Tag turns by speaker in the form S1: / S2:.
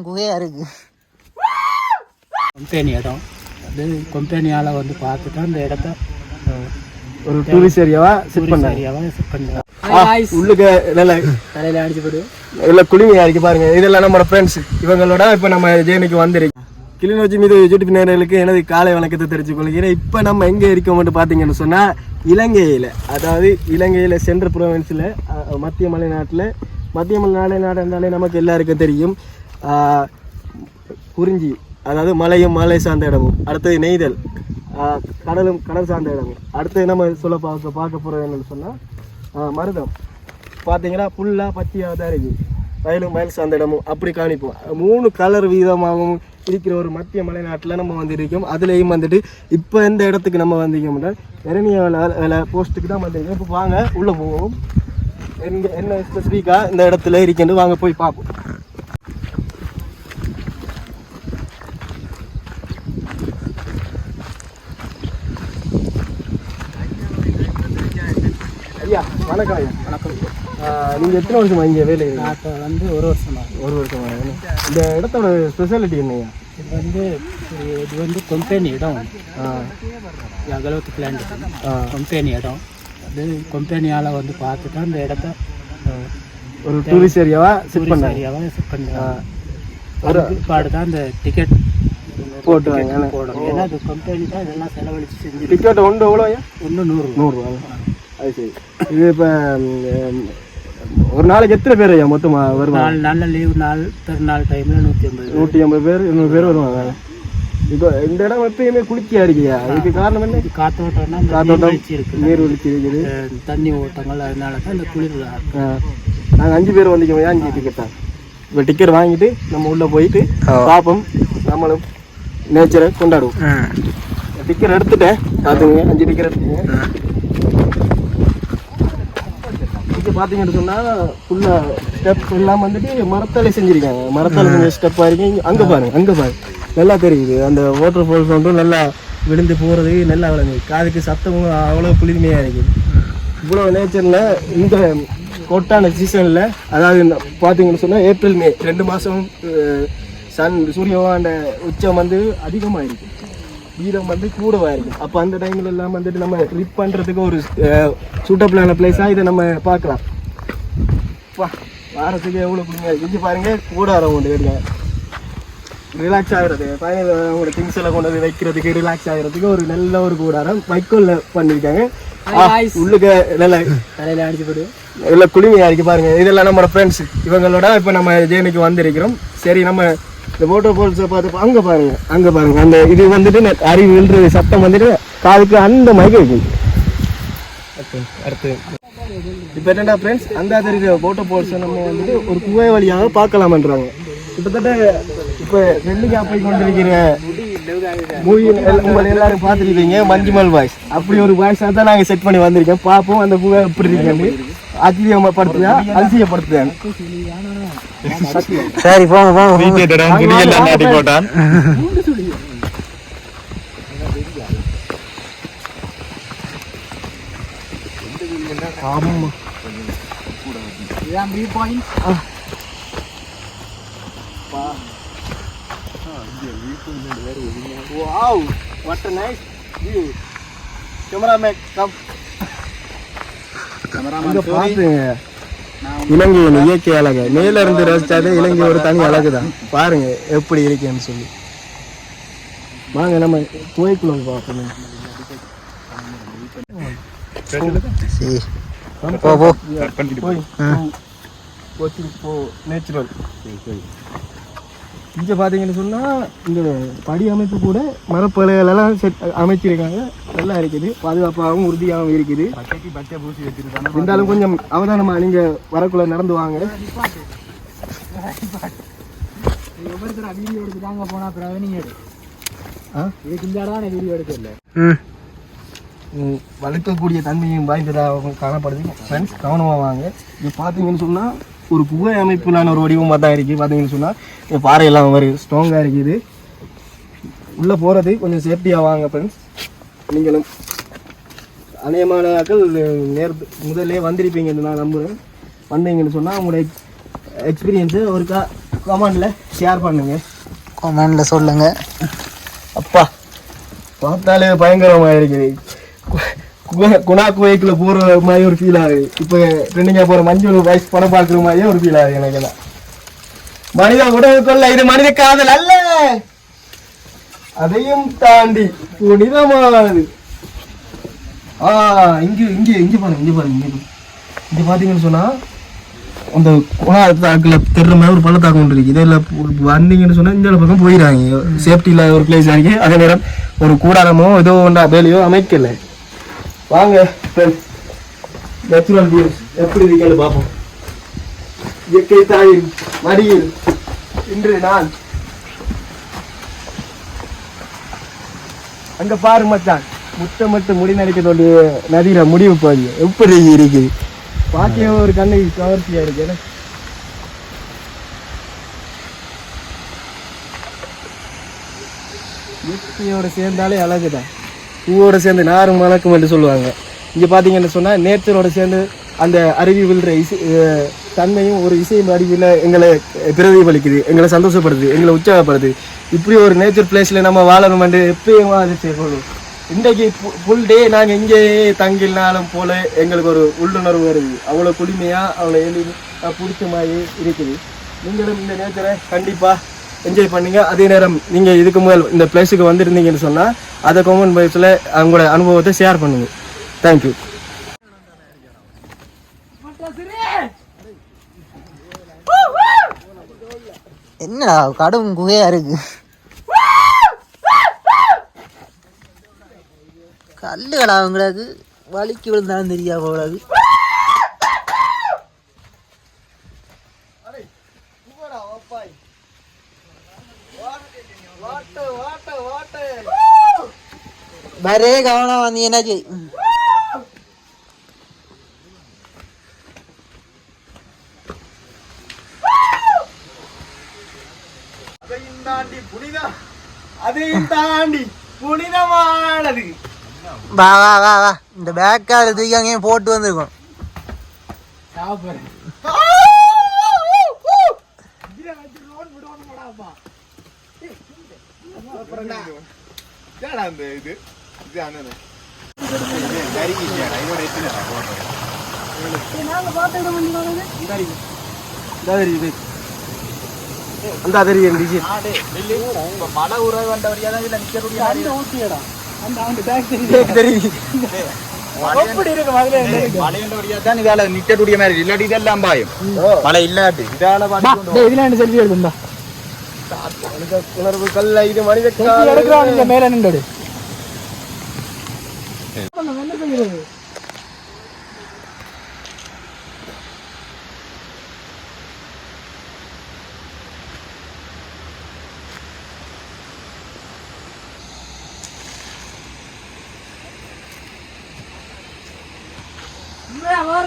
S1: குகையா இருக்கு.
S2: கம்பெனி இடம். அது கம்பெனியால் வந்து பார்த்துட்டு அந்த இடத்த
S3: ஒரு டூரிஸ்ட் ஏரியாவா செட் பண்ணாங்க
S2: சரியாகவே செட் பண்ணுறாங்க
S3: உள்ளுக்கு நல்ல
S2: தலையில் அடிச்சு போடு.
S3: எல்லாம் குளிமையா இருக்கு பாருங்க. இதெல்லாம் நம்ம ஃப்ரெண்ட்ஸ் இவங்களோட இப்போ நம்ம ஜேர்னிக்கு வந்திருக்கோம். கிளிநொச்சி மீது யூடியூப் நேரர்களுக்கு எனது காலை வணக்கத்தை தெரிவித்துக் கொள்கிறேன். இப்போ நம்ம எங்கே இருக்கோம்னு பார்த்தீங்கன்னு சொன்னால் இலங்கையில். அதாவது இலங்கையில் சென்ட்ரல் ப்ரொவின்ஸில் மத்திய மலைநாட்டில். மத்திய மலை நாடு இருந்தாலே நமக்கு எல்லாருக்கும் தெரியும். குறிஞ்சி அதாவது மலையும் மலை சார்ந்த இடமும். அடுத்தது நெய்தல். கடலும் கடல் சார்ந்த இடமும். அடுத்தது நம்ம சொல்ல பார்க்க பார்க்க போகிறது என்னென்னு சொன்னால் மருதம். பார்த்தீங்கன்னா ஃபுல்லாக பச்சையாக தான் இருக்குது வயலும் வயல் சார்ந்த இடமும். அப்படி காணிப்போம். மூணு கலர் வீதமாகவும் இருக்கிற ஒரு மத்திய மலைநாட்டில் நம்ம வந்து இருக்கோம் அதுலேயும் வந்துட்டு இப்போ எந்த இடத்துக்கு நம்ம வந்திருக்கோம்னா இரணிய வேலை வேலை போஸ்ட்டுக்கு தான் வந்திருக்கோம். இப்போ வாங்க உள்ளே போவோம். எங்கே என்ன ஸ்பெசிஃபிக்காக இந்த இடத்துல இருக்கேன்னு வாங்க போய் பார்ப்போம். ஐயா வணக்கம் ஐயா.
S2: வணக்கம்
S3: நீங்கள் எத்தனை வருஷமா இங்கே வேலை?
S2: நான் இப்போ வந்து ஒரு வருஷம்.
S3: ஒரு வருஷமா இந்த இடத்தோட ஸ்பெஷாலிட்டி என்னய்யா
S2: இது வந்து இது- வந்து கம்பெனி இடம். பிளான்ட்
S3: ஆ.
S2: கம்பெனி இடம். அது கம்பெனியால் வந்து பார்த்துட்டு அந்த இடத்த
S3: ஒரு டூரிஸ்ட் ஏரியாவா செட் பண்ணாங்க
S2: சரியாகவே செட் ஒரு பிற்பாடு தான் அந்த டிக்கெட்
S3: போட்டு
S2: போடணும். ஏன்னா அது கம்பெனி தான் இதெல்லாம் செலவழித்து செஞ்சு
S3: டிக்கெட் ஒன்று எவ்வளோயா
S2: ஒன்று நூறு
S3: நூறுரூவா அது சரி. இது இப்போ ஒரு நாளைக்கு எத்தனை பேர் ஐயா மொத்தமாக வருவாங்க?
S2: நாலு நல்ல லீவு நாள் திருநாள் டைமில் நூற்றி ஐம்பது
S3: நூற்றி ஐம்பது பேர் இருநூறு பேர் வருவாங்க. இப்போ இந்த இடம் எப்பயுமே குளிர்ச்சியாக இருக்கியா இதுக்கு காரணம் என்ன?
S2: இது காத்தோட்டம்னா
S3: காத்தோட்டம்
S2: நீர்வீழ்ச்சி இருக்கு.
S3: நீர் ஒழிச்சு இருக்குது.
S2: தண்ணி ஓட்டங்கள் அதனால தான் இந்த குளிர்
S3: நாங்கள் அஞ்சு பேர் வந்திக்கோம் அஞ்சு டிக்கெட் தான் இப்போ டிக்கெட் வாங்கிட்டு நம்ம உள்ளே போயிட்டு பார்ப்போம் நம்மளும் நேச்சரை கொண்டாடுவோம். டிக்கெட் எடுத்துட்டேன் பார்த்துங்க அஞ்சு டிக்கெட் எடுத்துக்கோங்க. இங்கே பார்த்தீங்கன்னு சொன்னால் ஃபுல்லாக ஸ்டெப் எல்லாம் வந்துட்டு மரத்தாலே செஞ்சுருக்காங்க. மரத்தால் செஞ்ச ஸ்டெப்பாக இருக்கு அங்கே பாருங்க அங்கே பாருங்க. நல்லா தெரியுது. அந்த வாட்டர் ஃபால் சவுண்டும் நல்லா விழுந்து போகிறது நல்லா விளங்குது. காதுக்கு சத்தமும் அவ்வளோ குளிர்மையாக இருக்குது. இவ்வளோ நேச்சரில் இந்த கொட்டான சீசனில் அதாவது பார்த்தீங்கன்னு சொன்னால் ஏப்ரல் மே ரெண்டு மாதம் சன் சூரியவாண்ட உச்சம் வந்து அதிகமாக இருக்குது வீதம் வந்து கூடவாக இருக்கும். அப்போ அந்த டைமில் எல்லாம் வந்துட்டு நம்ம ட்ரிப் பண்ணுறதுக்கு ஒரு சூட்டபிளான பிளேஸாக இதை நம்ம பார்க்கலாம். வாரத்துக்கு எவ்வளோ கொடுங்க? இங்கே பாருங்க கூடாரம் கொண்டு இருக்காங்க ரிலாக்ஸ் ஆகுறது. ஃபைனல் உங்களோட திங்ஸ் எல்லாம் கொண்டு வந்து வைக்கிறதுக்கு ரிலாக்ஸ் ஆகுறதுக்கு ஒரு நல்ல ஒரு கூடாரம் வைக்கோல்ல பண்ணியிருக்காங்க உள்ளுக்க நல்ல
S2: தலையில் அடிச்சு போடு.
S3: நல்ல குளுமையாக இருக்கு பாருங்க. இதெல்லாம் நம்மளோட ஃப்ரெண்ட்ஸ் இவங்களோட இப்போ நம்ம ஜேர்னிக்கு வந்திருக்கிறோம். சரி நம்ம இந்த வாட்டர் ஃபால்ஸை பார்த்து அங்கே பாருங்க அங்கே பாருங்க. அந்த இது வந்துட்டு அருவி விழுறது சத்தம் வந்துட்டு காதுக்கு அந்த மயக்க இருக்குது அடுத்து. இப்போ என்னடா ஃப்ரெண்ட்ஸ் அந்த தெரியுற வாட்டர் ஃபால்ஸை நம்ம வந்துட்டு ஒரு குகை வழியாக பார்க்கலாமன்றாங்க. கிட்டத்தட்ட இப்போ வெள்ளிக்காய் போய் கொண்டிருக்கிற மூவி உங்களை எல்லாரும் பார்த்துருப்பீங்க மஞ்சுமல் வாய்ஸ் அப்படி ஒரு வாய்ஸாக தான் நாங்கள் செட் பண்ணி வந்திருக்கோம். பார்ப்போம் அந்த குகை எப்படி இருக்குன்னு. ஆச்சரியப்படுத்துதா அதிசயப்படுத்துதா
S1: சரி போங்க போங்க
S3: ஆமாம்
S2: இதுதான் view point
S3: wow what a nice view. Cameraman come இங்க பாருங்க இலங்கையின் இயற்கை அழகு மேல இருந்து ரசிச்சாலே இலங்கை ஒரு தனி அழகு தான் பாருங்க எப்படி இருக்கேன்னு சொல்லி வாங்க நம்ம கோயிலுக்குள்ள பார்ப்போம்
S1: சரி போ போ
S3: போ நேச்சுரல் இங்கே பார்த்தீங்கன்னு சொன்னால் இந்த படி அமைப்பு கூட மரப்பலைகளெல்லாம் செட் அமைச்சிருக்காங்க. நல்லா இருக்குது. பாதுகாப்பாகவும் உறுதியாகவும் இருக்குது. இருந்தாலும் கொஞ்சம் அவதானமா நீங்கள் வரக்குள்ள நடந்து வாங்க.
S2: ஒவ்வொருத்தர் வீடியோ எடுத்து தாங்க போனா அப்புறம் நீங்க எடு
S3: ஆ?
S2: இதுக்கு இந்த வீடியோ எடுக்கல
S3: வளர்க்கக்கூடிய தன்மையும் வாய்ந்ததாக காணப்படுது. ஃப்ரெண்ட்ஸ் கவனமாக வாங்க. இது பார்த்தீங்கன்னு சொன்னால் ஒரு குகை அமைப்பிலான ஒரு வடிவமாக தான் இருக்குது பார்த்தீங்கன்னு சொன்னால் பாறையெல்லாம் ஒரு ஸ்ட்ராங்காக இருக்குது. உள்ளே போகிறது கொஞ்சம் சேஃப்டியாக வாங்க ஃப்ரெண்ட்ஸ் நீங்களும் அநேகமானாக்கள் நேர் முதல்லே வந்திருப்பீங்கன்னு நான் நம்புகிறேன் வந்தீங்கன்னு சொன்னால் உங்களோட எக்ஸ்பீரியன்ஸு ஒருக்கா கமெண்ட்ல ஷேர் பண்ணுங்க.
S1: கமெண்ட்ல சொல்லுங்க.
S3: அப்பா பார்த்தாலே பயங்கரமா இருக்குது கு- கு- குணா கோயிலுக்குள்ள போற மாதிரி ஒரு ஃபீல் ஆகுது. இப்போ ட்ரெண்டிங்காக போற மஞ்சள் வயசு படம் பார்க்குற மாதிரியே ஒரு ஃபீல் ஆகுது எனக்கு எல்லாம் மனித உடலுக்குள்ள இது மனித காதல் அல்ல. அதையும் தாண்டி புனிதமானது. ஆ இங்கே இங்கே இங்கே பாருங்க இங்கே பாருங்க இங்கே இங்கே பார்த்தீங்கன்னு சொன்னால் அந்த குணாத்தாக்குல தெருற மாதிரி ஒரு பள்ளத்தாக்கம் ஒன்று இருக்குது இதில் வந்தீங்கன்னு சொன்னால் இந்த பக்கம் போயிடாங்க சேஃப்டி இல்லாத ஒரு பிளேஸ் ஆகி அதே நேரம் ஒரு கூடாரமோ ஏதோ ஒன்றா வேலையோ அமைக்கலை. வாங்க நேச்சுரல் வியூஸ் எப்படி இருக்கேன்னு பார்ப்போம். இயற்கை தாயின் மடியில் இன்று நான். அங்க பாரு மச்சான். முத்தமிட்டு முடி நடிக்கிறது நதியில முடிவு பாதி எப்படி இருக்குது? பார்க்கவே ஒரு கண்ணுக்கு கவர்ச்சியா இருக்கு. என்ன? இயற்கையோட சேர்ந்தாலே அழகுதான். பூவோடு சேர்ந்து நாறு மணக்கும் என்று சொல்லுவாங்க. இங்கே பார்த்தீங்கன்னு சொன்னால் நேச்சரோட சேர்ந்து அந்த அருவி விழுற இசை தன்மையும் ஒரு இசை வடிவில் எங்களை பிரதிபலிக்குது எங்களை சந்தோஷப்படுது எங்களை உற்சாகப்படுது இப்படி ஒரு நேச்சர் பிளேஸில் நம்ம வாழணும் எப்பயும் அது செய்யணும் இன்றைக்கு ஃபுல் டே நாங்கள் இங்கேயே தங்கினாலும் போல எங்களுக்கு ஒரு உள்ளுணர்வு வருது. அவ்வளோ குளிமையாக அவ்வளோ எளி பிடிச்ச மாதிரி இருக்குது. நீங்களும் இந்த நேச்சரை கண்டிப்பாக என்ஜாய் பண்ணுங்கள் அதே நேரம் நீங்கள் இதுக்கு முதல் இந்த பிளேஸுக்கு வந்திருந்தீங்கன்னு சொன்னால் அதை கமெண்ட் பாக்ஸில் அவங்களோட அனுபவத்தை ஷேர் பண்ணுங்க. தேங்க்யூ
S1: என்னடா கடும் குகையா இருக்கு. கல்லுகளா அவங்களுக்கு? வலிக்கு விழுந்தாலும் தெரியாது போடாது பரே கவனம் வந்து என்னாச்சு
S3: அதையும் தாண்டி புனிதம் அதையும் தாண்டி புனிதமானது.
S1: வா வா வா வா. இந்த பேக்கால தூக்கி அங்கேயும் போட்டு வந்திருக்கோம்.
S3: அந்த
S2: மழை உறவு இதுல ஊட்டியடா பேக்
S3: தெரியுது
S4: இதுல
S2: என்ன আমার